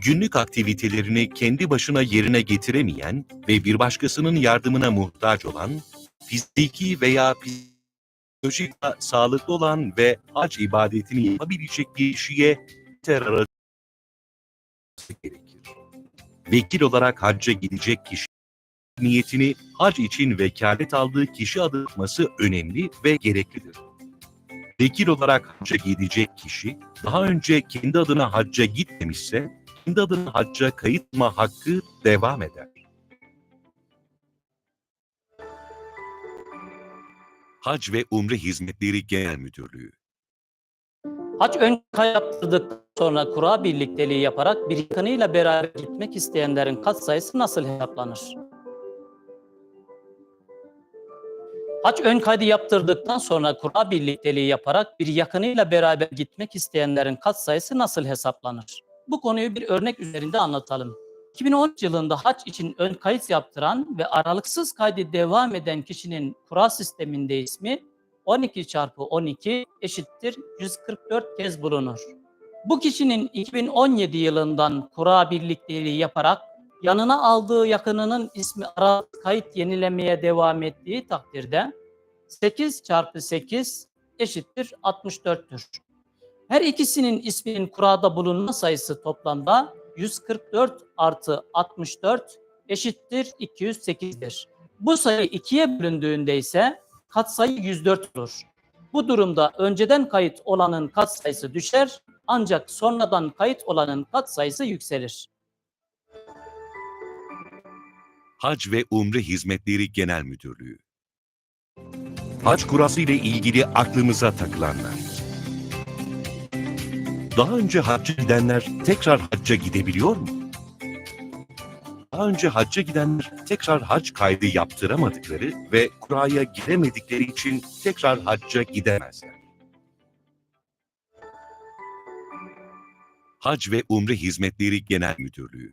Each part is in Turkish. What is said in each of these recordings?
günlük aktivitelerini kendi başına yerine getiremeyen ve bir başkasının yardımına muhtaç olan, fiziki veya psikolojik sağlıklı olan ve hac ibadetini yapabilecek kişiye ter aracı gerekir. Vekil olarak hacca gidecek kişi niyetini hac için vekalet aldığı kişi adı atması önemli ve gereklidir. Vekil olarak hacca gidecek kişi daha önce kendi adına hacca gitmemişse kendi adına hacca kayıtma hakkı devam eder. Hac ve Umre Hizmetleri Genel Müdürlüğü Hac ön kayıt yaptırdıktan sonra kura birlikteliği yaparak bir yakınıyla beraber gitmek isteyenlerin katsayısı nasıl hesaplanır? Hac ön kaydı yaptırdıktan sonra kura birlikteliği yaparak bir yakınıyla beraber gitmek isteyenlerin katsayısı nasıl hesaplanır? Bu konuyu bir örnek üzerinde anlatalım. 2013 yılında hac için ön kayıt yaptıran ve aralıksız kaydı devam eden kişinin kura sisteminde ismi 12 çarpı 12 eşittir 144 kez bulunur. Bu kişinin 2017 yılından kura birlikteliği yaparak yanına aldığı yakınının ismi aralık kayıt yenilemeye devam ettiği takdirde 8 çarpı 8 eşittir 64'tür. Her ikisinin isminin kurada bulunma sayısı toplamda 144 artı 64 eşittir 208'dir. Bu sayı ikiye bölündüğünde ise katsayı 104 olur. Bu durumda önceden kayıt olanın katsayısı düşer ancak sonradan kayıt olanın katsayısı yükselir. Hac ve Umre Hizmetleri Genel Müdürlüğü Hac kurası ile ilgili aklımıza takılanlar. Daha önce hacca gidenler tekrar hacca gidebiliyor mu? Daha önce hacca gidenler tekrar hac kaydı yaptıramadıkları ve kuraya giremedikleri için tekrar hacca gidemezler. Hac ve Umre Hizmetleri Genel Müdürlüğü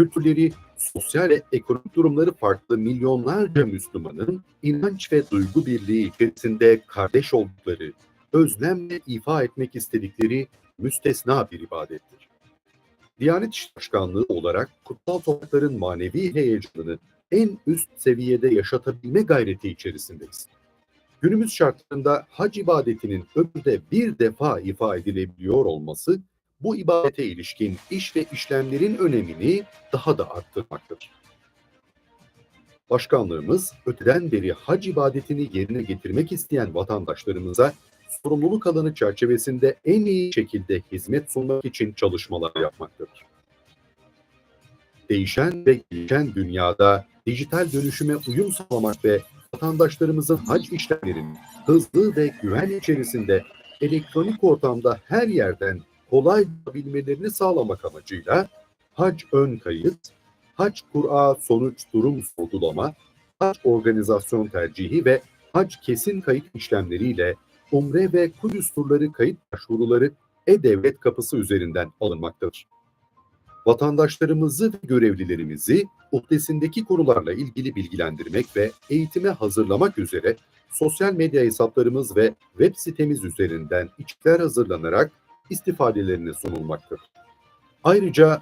kültürleri, sosyal ve ekonomik durumları farklı milyonlarca Müslümanın inanç ve duygu birliği içerisinde kardeş oldukları, özlemle ifa etmek istedikleri müstesna bir ibadettir. Diyanet İşleri Başkanlığı olarak kutsal toprakların manevi heyecanını en üst seviyede yaşatabilme gayreti içerisindeyiz. Günümüz şartlarında hac ibadetinin ömürde bir defa ifa edilebiliyor olması bu ibadete ilişkin iş ve işlemlerin önemini daha da arttırmaktadır. Başkanlığımız öteden beri hac ibadetini yerine getirmek isteyen vatandaşlarımıza sorumluluk alanı çerçevesinde en iyi şekilde hizmet sunmak için çalışmalar yapmaktadır. Değişen ve gelişen dünyada dijital dönüşüme uyum sağlamak ve vatandaşlarımızın hac işlemlerinin hızlı ve güven içerisinde elektronik ortamda her yerden kolay bilmelerini sağlamak amacıyla hac ön kayıt, hac Kur'a sonuç durum sorgulama, hac organizasyon tercihi ve hac kesin kayıt işlemleriyle Umre ve Kudüs turları kayıt başvuruları e-Devlet kapısı üzerinden alınmaktadır. Vatandaşlarımızı ve görevlilerimizi uhdesindeki konularla ilgili bilgilendirmek ve eğitime hazırlamak üzere sosyal medya hesaplarımız ve web sitemiz üzerinden içlikler hazırlanarak istifadelerine sunulmaktadır. Ayrıca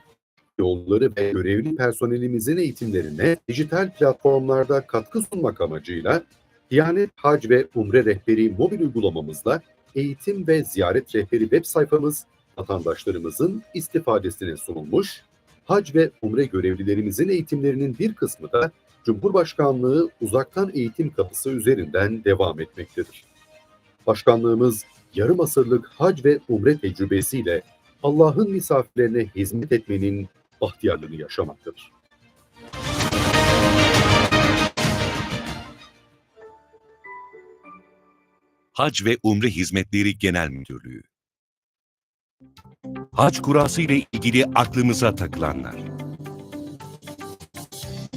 yolları ve görevli personelimizin eğitimlerine dijital platformlarda katkı sunmak amacıyla Diyanet Hac ve Umre Rehberi mobil uygulamamızla eğitim ve ziyaret rehberi web sayfamız vatandaşlarımızın istifadesine sunulmuş, hac ve umre görevlilerimizin eğitimlerinin bir kısmı da Cumhurbaşkanlığı uzaktan eğitim kapısı üzerinden devam etmektedir. Başkanlığımız yarım asırlık hac ve umre tecrübesiyle Allah'ın misafirlerine hizmet etmenin bahtiyarlığını yaşamaktadır. Hac ve Umre Hizmetleri Genel Müdürlüğü Hac kurası ile ilgili aklımıza takılanlar.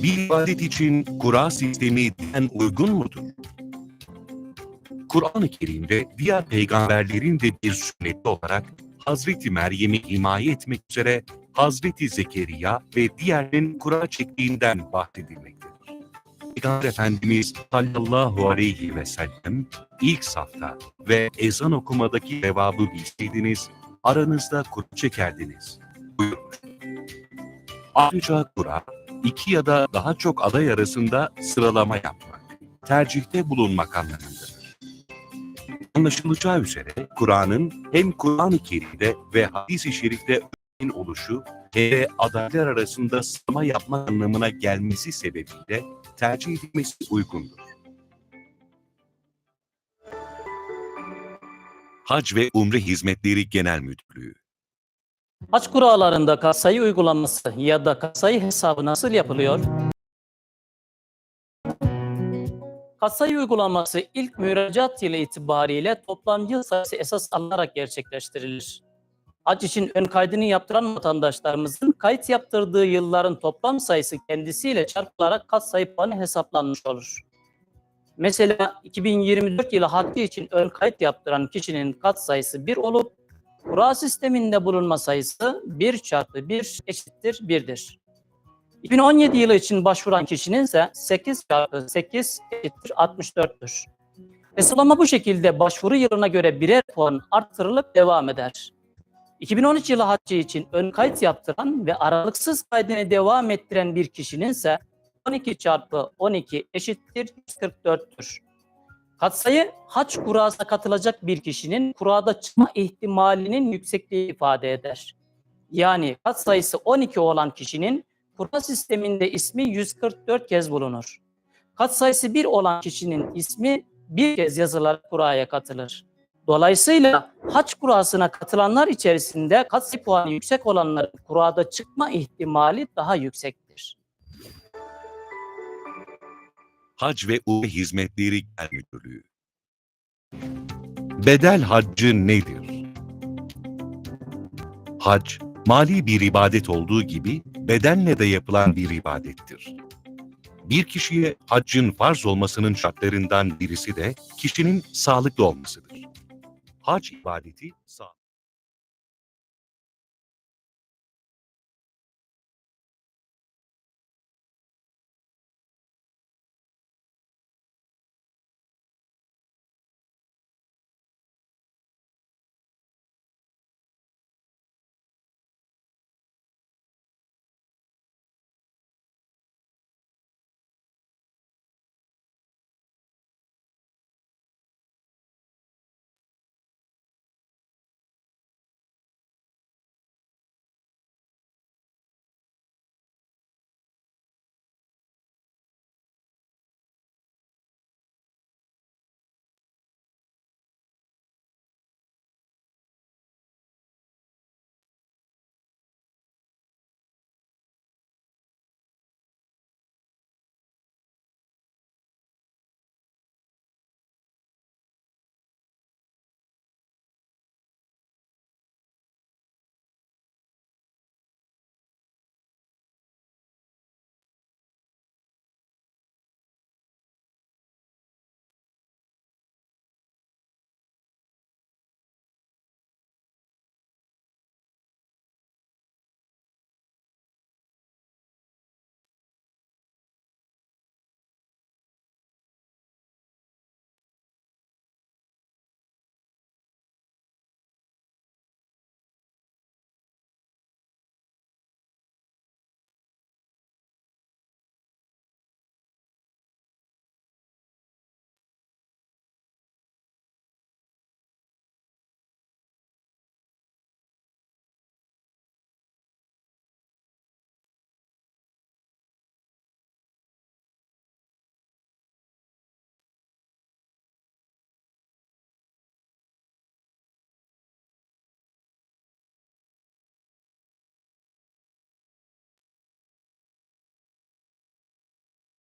Bir ibadet için kura sistemi en uygun mudur? Kur'an-ı Kerim'de diğer peygamberlerin de bir sünneti olarak Hazreti Meryem'i himaye etmek üzere Hazreti Zekeriya ve diğerinin kura çektiğinden bahsedilmektedir. Peygamber Efendimiz sallallahu aleyhi ve sellem ilk safta ve ezan okumadaki cevabı bilseydiniz aranızda kura çekerdiniz buyurmuş. Ayrıca kura iki ya da daha çok aday arasında sıralama yapmak, tercihte bulunmak anlamındadır. Anlaşılacağı üzere Kur'an'ın hem Kur'an-ı Kerim'de ve hadis-i şerifte örneğin oluşu de adaylar arasında sıralama yapma anlamına gelmesi sebebiyle tercih edilmesi uygundur. Hac ve Umre Hizmetleri Genel Müdürlüğü Hac kurallarında kasayı uygulaması ya da kasayı hesabı nasıl yapılıyor? Kasayı uygulaması ilk müracaat yılı itibariyle toplam yıl sayısı esas alınarak gerçekleştirilir. Hac için ön kaydını yaptıran vatandaşlarımızın kayıt yaptırdığı yılların toplam sayısı kendisiyle çarpılarak katsayı puanı hesaplanmış olur. Mesela 2024 yılı haccı için ön kayıt yaptıran kişinin kat sayısı 1 olup Kura sisteminde bulunma sayısı 1 çarpı 1 eşittir 1'dir. 2017 yılı için başvuran kişinin ise 8 çarpı 8 eşittir 64'tür. Hesaplama bu şekilde başvuru yılına göre birer puan artırılıp devam eder. 2013 yılı haccı için ön kayıt yaptıran ve aralıksız kaydını devam ettiren bir kişinin ise 12 çarpı 12 eşittir 144'tür. Katsayı haç kurasına katılacak bir kişinin kurada çıkma ihtimalinin yüksekliği ifade eder. Yani katsayısı 12 olan kişinin kura sisteminde ismi 144 kez bulunur. Katsayısı 1 olan kişinin ismi bir kez yazılarak kuraya katılır. Dolayısıyla haç kurasına katılanlar içerisinde katsayı puanı yüksek olanların kurada çıkma ihtimali daha yüksektir. Hac ve Umre Hizmetleri Genel Müdürlüğü Bedel haccı nedir? Hac, mali bir ibadet olduğu gibi bedenle de yapılan bir ibadettir. Bir kişiye haccın farz olmasının şartlarından birisi de kişinin sağlıklı olmasıdır. Hac ibadeti sağ